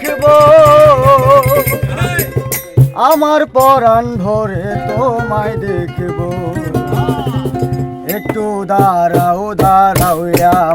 দেখব। আমার পরাণ ভরে তোমায় দেখব। একটু দাঁড়াও দাঁড়াও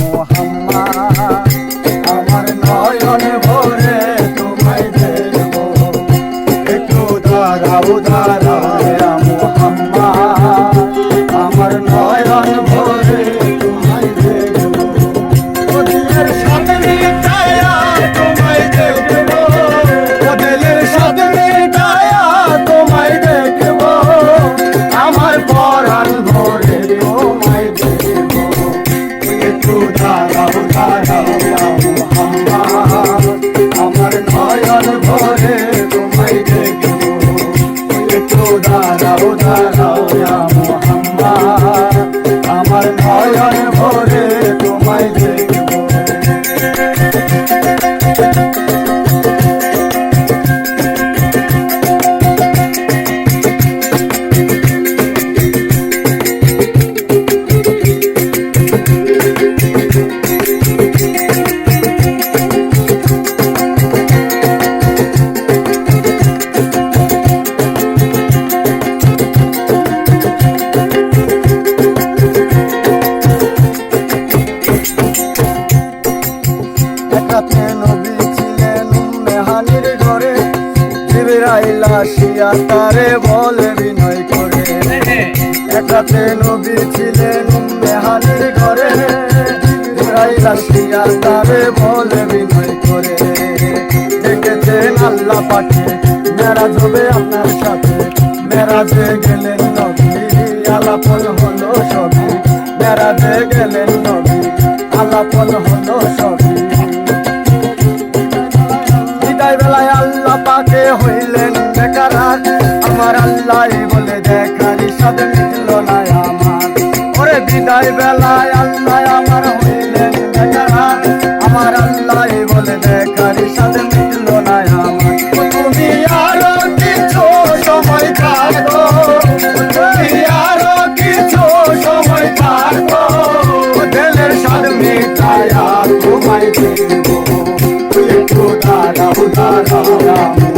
মোহাম্মদ। আমার নয়ন ভরে তোমায় দেখব। একটু দাঁড়াও দাঁড়াও। আমার নয়ন ভরে তোমায় দেখব একটু দাঁড়াও দাঁড়াও জিবরাইল আসিয়া তারে বলে বিনয় করে। একাতে নবী ছিলেন মেহানির ঘরে। জিবরাইল আসিয়া তারে বলে বিনয় করে। দেখেছেন আল্লাহ পাকে, মেরাজ হবে আপনার সাথে। মেরাজে গেলেন নবী, আলাপন হলো সবই। মেরাজে গেলেন নবী, আলাপন হলো সবই। আমার বলে দেখার সাথে মিটল না আমার। ওরে বিদায় বেলায় আল্লাহ আমার হইলেন বেকারার আমার আল্লাহ বলে দেখার সাথে মিটল না আমার। তুমি আরও কিছু সময় থাকো, তুমি আরও কিছু সময় থাকো। দিলের সাথ মিটায়া তোমায় দেবো একটু দাঁড়াও দাঁড়াও।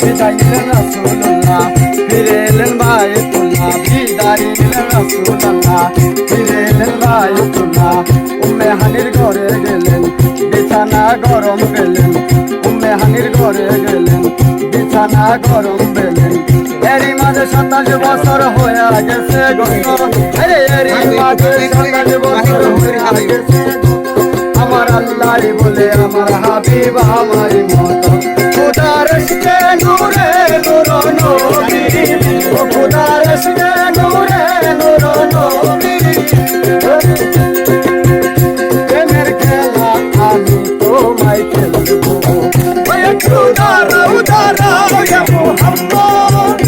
বিদায় নিলেন রাসূলুল্লাহ ফিরে এলেন বায়তুল্লাহ বিদায় নিলেন রাসূলুল্লাহ ফিরে এলেন বায়তুল্লাহ উম্মে হানির ঘরে গেলেন বিছানা গরম পেলেন উম্মে হানির ঘরে গেলেন বিছানা গরম পেলেন এরই মাঝে সাতাশ বছর হয়ে গেছে গত এরই মাঝে সাতাশ বছর হয়ে গেছে আমার আল্লাহ বলে, আমার হাবিব আমার মত। খুদার নূরে, নূর নবী ও খুদার নূরে, নূর নবী প্রেমের খেলা আমি তোমায় খেলব। একটু দাঁড়াও দাঁড়াও মোহাম্মদ।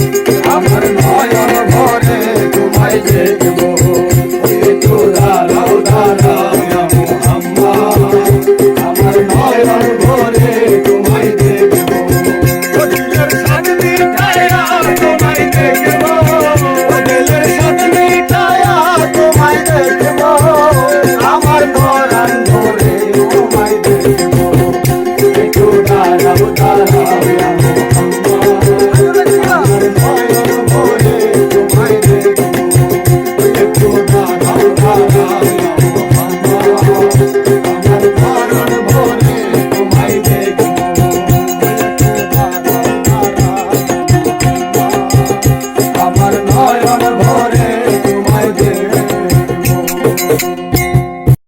আমার নয়ন ভরে তোমায় দেখব।